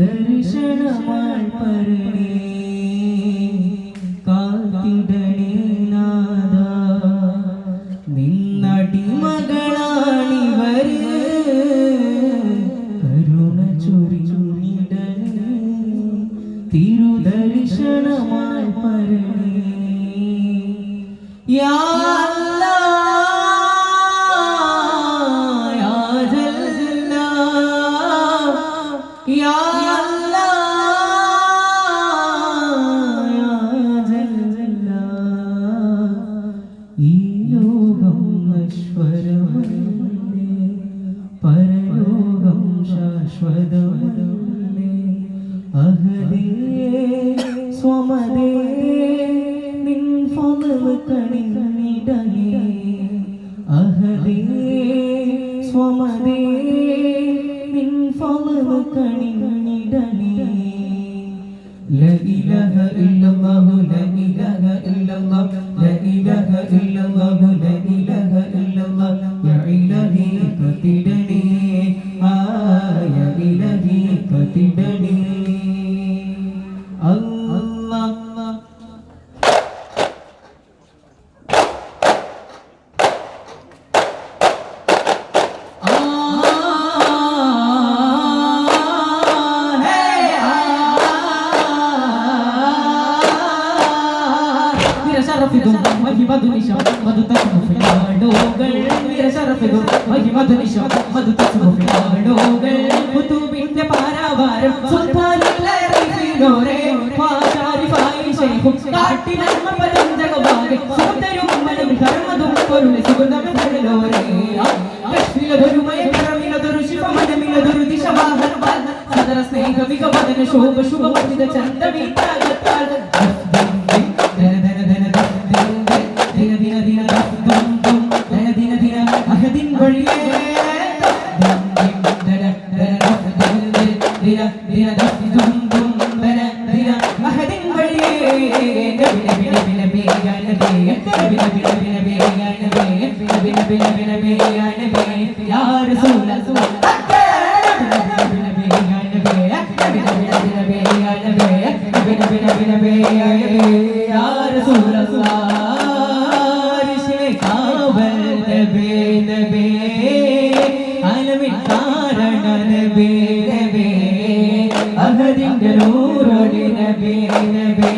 തിരുദർശനമാൾ പരണേ കാത്തിടണേ നാദ നിന്നടിമകളാണിവര് ശാശ്വതമല്ലേ അഹദേ സ്വമദേ നിൻ ഫലവ് കണിടങ്ങേ അഹദേ സ്വമദേ നിൻ ഫലവ് കണിടങ്ങേ لا إله إلا الله لا إله إلا الله لا إله إلا الله لا إله إلا الله يا إلهي كثيرا മഹിമധുനിശം മധു തസ്മുഫിനാടോകൾ നിരശറഫിതും മഹിമധുനിശം മധു തസ്മുഫിനാടോകൾ കുതുബിന്റെ പാരാവാരം സുൽത്താനുള്ളേറെ പാചാരിഫായി ശൈഖും കാട്ടിനന്മ പതഞ്ചകവാകെ സുന്ദരും മനം ധർമ്മതും പൊരുളെ സുഗന്ധമെന്നോരേ കശ്മിലതൊരു മയക്കറമിലതൊരു ശിവമനമിലതൊരു ദിശവാഹന സദര സ്നേഹ മികവദന ശോഭ ശുഭമതിത ചന്ദമീതാകത്താൽ ധന കാരണ നബി നബി അഹദിന്റെ നൂറൊടി നബി നബി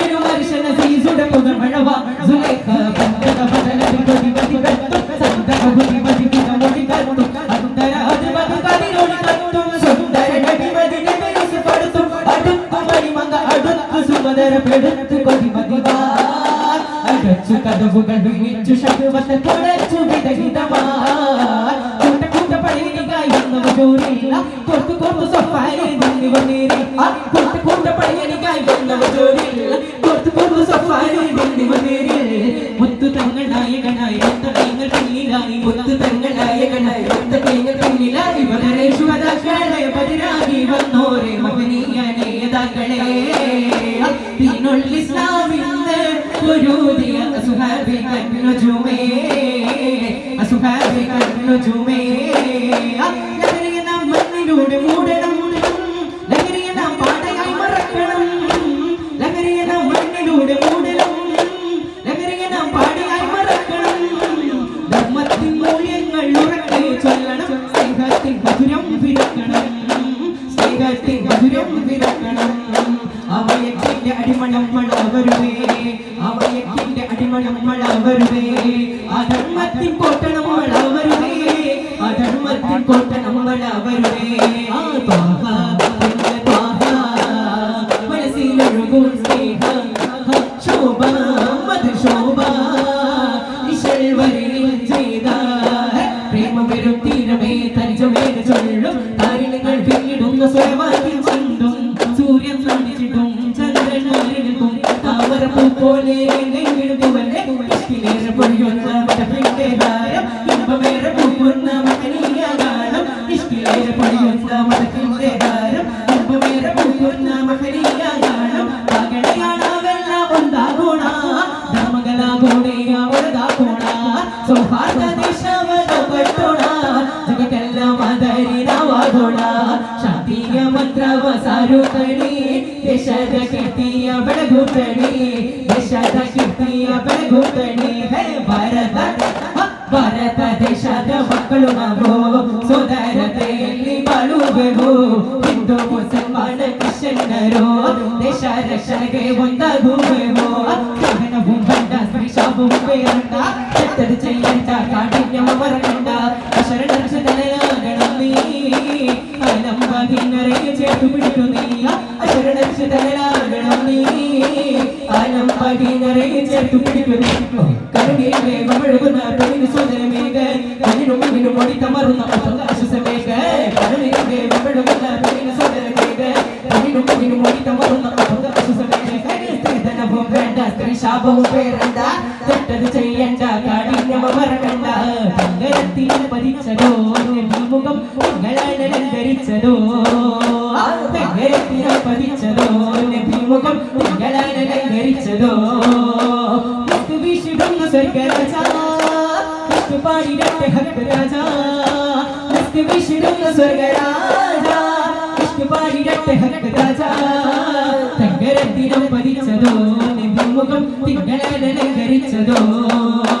വിളിച്ചു ശകുവത്തെ തുടച്ചു വിദഹിതമാ കൂട്ട കൂട്ട പണിയായി വന്നവ ജോലിയില്ല കൊത്തു കൊത്തു സഫാരി നിന്നി വന്നീരി കൂട്ട കൂട്ട പണിയായി വന്നവ ജോലിയില്ല കൊത്തു കൊത്തു സഫാരി നിന്നി വന്നീരി മുത്തു തങ്ങൾ നായകനായി മുത്ത നിങ്ങൾ പിന്നിലായി മുത്തു തങ്ങൾ നായകനായി മുത്ത നിങ്ങൾ പിന്നിലായി വളരെ ശുഭതാക്കളെ പതിരാകി വന്നോരെ മഹനീയ ഗുരുദിയ അസുഹാബി കന്നുജുമേ ലഹരിയെ വളവരുവേ അധർമ്മത്തിൽ പൊട്ടണം വളവരുവേ അധർമ്മത്തിൽ പൊട്ടണം വളവരുവേ ആ ത്വാഹ ത്വാഹ. മനസ്സിലൊഴുകും സ്നേഹ ശോഭ മധു ശോഭ ഇശൽ വരയിൽ ചെയ്ത. പ്രേമ വെറും തീരമേ തരിചമേന ചൊല്ലും. താരിണകൾ പിന്നിടുന്ന സ്വയമാക്കി ചന്തും. സൂര്യൻ നടിച്ചിട്ടും ചന്ദ്രൻ പോലെ ಶಾಂತಿಯ ಮಂತ್ರವ ಸಾರುತ್ತಡಿ ದೇಶದ ಕೀರ್ತಿಯ ಬೆಳಗುತ್ತಡಿ ದೇಶದ ಕೀರ್ತಿಯ ಬೆಳಗುತ್ತಡಿ ಹೇ ಭಾರತ ಹ, ಭಾರತ ದೇಶದ ಮಕ್ಕಳು ನಾವು ಸೋದರತೆಯಲ್ಲಿ ಬಾಳುವೆವು ಹಿಂದೂ ಮುಸಲ್ಮಾನ ಕ್ರಿಶ್ಚಿಯನ್ನರು ದೇಶ ರಕ್ಷಣೆಗೆ ಒಂದಾಗುವೆವು ಗಗನವು ಬಂಡ ಸ್ತ್ರೀ ಶಾಪು ಬೇರಂಡ ಎತ್ತದ ಚೆಯ್ಯಂಟ ಕಾಠಿಣ್ಯವ തെറ്റത് ചെയ്യണ്ട കാഠിന്യമ മറക്കണ്ട തങ്കരത്തിൽ പതിച്ചതോ മുഖം നിങ്ങളാണ് അലങ്കരിച്ചതോ. തങ്കരത്തിൽ പതിച്ചതോ മുഖം നിങ്ങളാണ് അലങ്കരിച്ചതോ. വിശുദ്ധ സ്വർഗരാജ 在等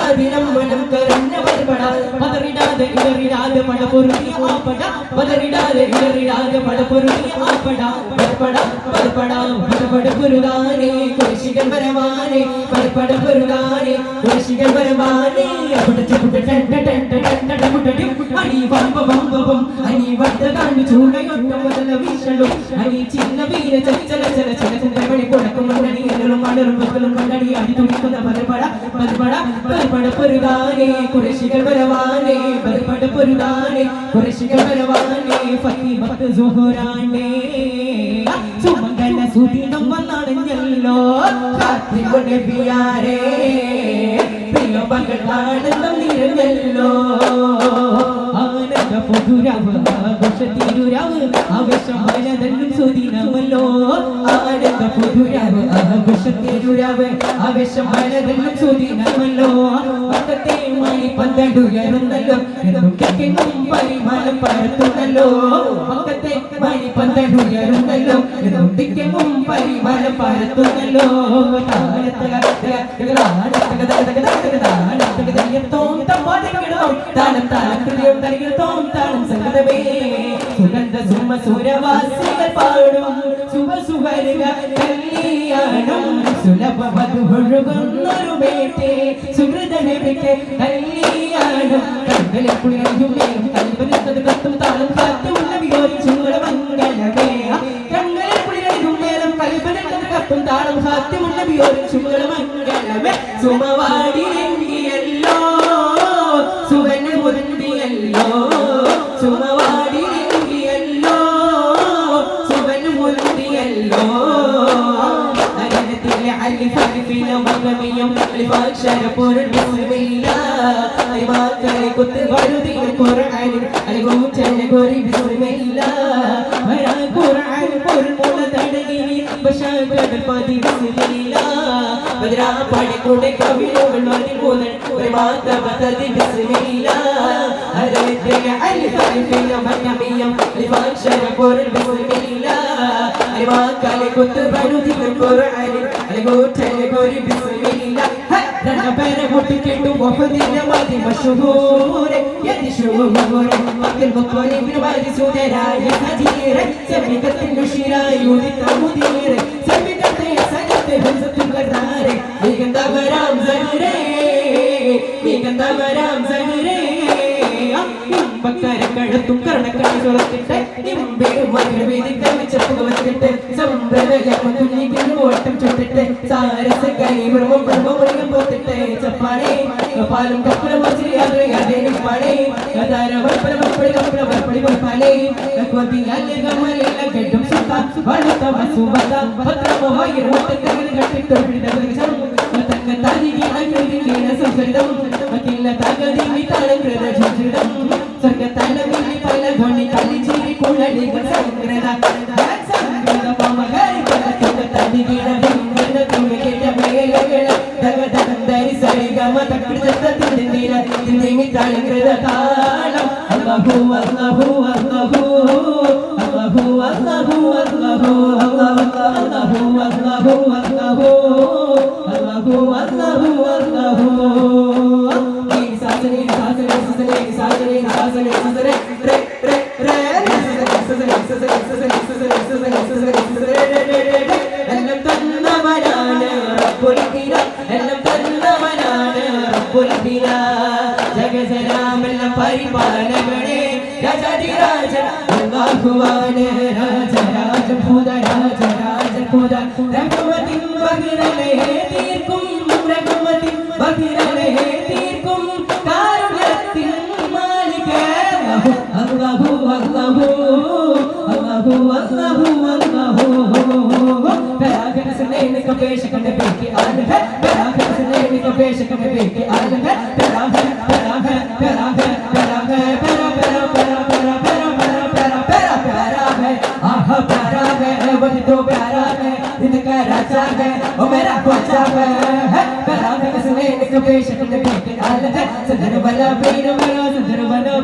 മണം കറഞ്ഞ പർപ്പട പതറിടാതെ ഇടറിടാതെ മഴ പൊറുതി ആപ്പട പതറിടാതെ ഇടറിടാതെ മഴ പൊറുതി ആപ്പട പർപ്പട പർപ്പട പടപട പുരുകാനെ കുരിശികൾ വരവാനെ പടപട പുരുകാനെ കുരിശികൾ വരവാനെ. അവിടത്തെ പുട്ട ടണ്ട ടണ്ട ടണ്ട പുട്ടടി അണി വമ്പ വമ്പവും അണി വട്ട കാണു ചൂടയൊട്ട മുതല വീശലും. അണി ചിന്ന വീര ചച്ചല ചല ചല ചന്ദ്രമണി കൊടുക്കും മണ്ണി എല്ലും മണറും മക്കളും മണ്ണടി അടി തുടിക്കുന്ന പരപട പരപട പരപട പൊരുകാനെ കുരിശികൾ വരവാനെ പരപട പൊരുകാനെ കുരിശികൾ വരവാനെ ഫത്തി ഭക്ത സുഹറാനേ സുമംഗല സുദിനം വന്നടഞ്ഞല്ലോ കാർത്തിക നബിയാരേ. പ്രിയ മകൾ ആനന്ദം നിറഞ്ഞല്ലോ. പൊതുരാവ് ആഘോഷ തിരുരാവ് ആവേശമാനന്ദം സുദിനമല്ലോ. ആനന്ദ പുതുരവ് ആഘോഷ തിരുരാവ് ആവേശമാനന്ദം സുദിനമല്ലോ പക്കത്തെ മണി പന്തടുയരുന്നല്ലോ എന്നും കേൾക്കും പരിമാണം പരത്തുന്നല്ലോ. പക്കത്തെ മണി പന്തടുയരുന്നല്ലോ എന്നും ദിക്കും പരിമാണം പരത്തുന്നല്ലോ. സുഗന്ധ സുമ സുരവാസികൾ പാടും ശുഭ സുഹരിക കല്യാണം സുലഭ മധുഹൊഴുകുന്നൊരു മേട്ടെ സുഹൃതനവിക്ക് കല്യാണം കണ്ടലെ കുളിയും കൽപ്പനത്തത് കത്തും താളം കാറ്റുമുള്ള വിയോജിച്ചുള്ള മംഗളമേ കണ്ണലെ കുളിയും മേലും കൽപ്പനത്തത് കത്തും പടിക്കൂടെ കവിളുകൾ മുതൽ ഒരു മാതമ തതി ബിസ്മില്ല അരവിദ്യ അലിഫിലും മകമിയും അലിഫാക്ഷര പൊരുൾ ബിസ്മില്ല അലിമാക്കളെ കുത്ത് വഴുതിയ ഖുർആനിൽ അലികൂച്ചന ഗോരി ബിസ്മില്ല രണ്ട പേരെ മുട്ടിക്കിട്ടു മുഹദിന്റെ മതി മഷഹൂരെ യതി ശൂരെ മക്കൾ മക്കളെ വിരുമാതി സുതരായ സജീരെ സെമികത്തിൻ ഉഷിരായി ഉദിത്ത മുദീരെ സെമികത്തെ സനത്തെ തവരാം സഹിരേ കഴുത്തും കടക്കണി തുറത്തിട്ട് പുകവത്തിട്ട് സമ്പ്രദായം ഓട്ടം ചുട്ടിട്ട് സാരസ കൈമൃഗം ബ്രഹ്മമൃഗം പൊത്തിട്ട് ചപ്പാണേ കപ്പാലും കപ്പലും കെട്ടും സുഖം വളർത്ത വസുബത ഭദ്രമോ ഇരുപത്തി കെട്ടിട്ടു തങ്ങത്താരി സംസ്കൃതം മറ്റില്ല തകതിമി തളങ്കൃത ചുചിടം സ്വർഗത്തല വിളി പല ധ്വനി കലി ചിരി കുഴലി സംസ്കൃത സംസ്കൃത പമകരി പല തുക തടി ഗിട ബിംബന തുമകേയ മേലകള താളം പരിപാലന कपेश राज भगवान राज राज भूद राज राज भूद रघुमति भगिरने तीर्कुम रघुमति भगिरने तीर्कुम कारुण्यति मालिक अल्लाह अल्लाह अल्लाह अल्लाह अल्लाह परागन सने निकपेश कने बेके आल है परागन सने निकपेश कने बेके आल है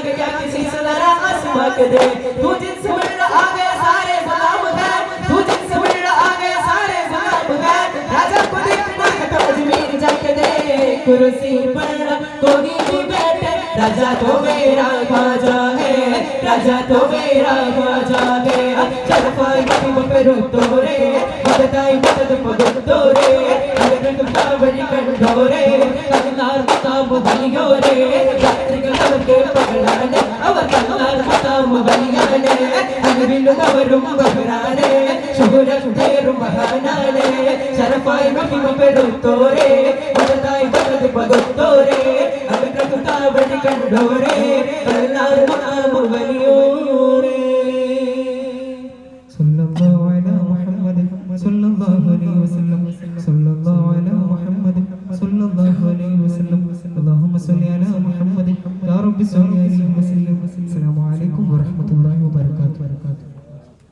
के क्या किसी से जरा आसमां के दे। तू जिनसे मिलना आ गया सारे सलाम है तू जिनसे मिलना आ गया सारे सलाम है राजा को देखना है तो अजमेर जाके दे। कुर्सी पर कोई भी बैठे। राजा तो मेरा ख्वाजा है। राजा तो मेरा ख्वाजा है। चल पाई कभी पे रुतो रे। मददाई मदद पगतो रे। अगर तुम कावड़ी कंडोरे। कन्नार मताम അവരും ബഹ്റാനെ ശുഹുരത്തേറും ബഹാനാലെ ശരഫായി മഹിമപ്പെടുത്തോരെ വലതായി വലത് പകുത്തോരെ അവരുടെ കുത്താവടി കണ്ടോരെ കല്ലാർ മഹാ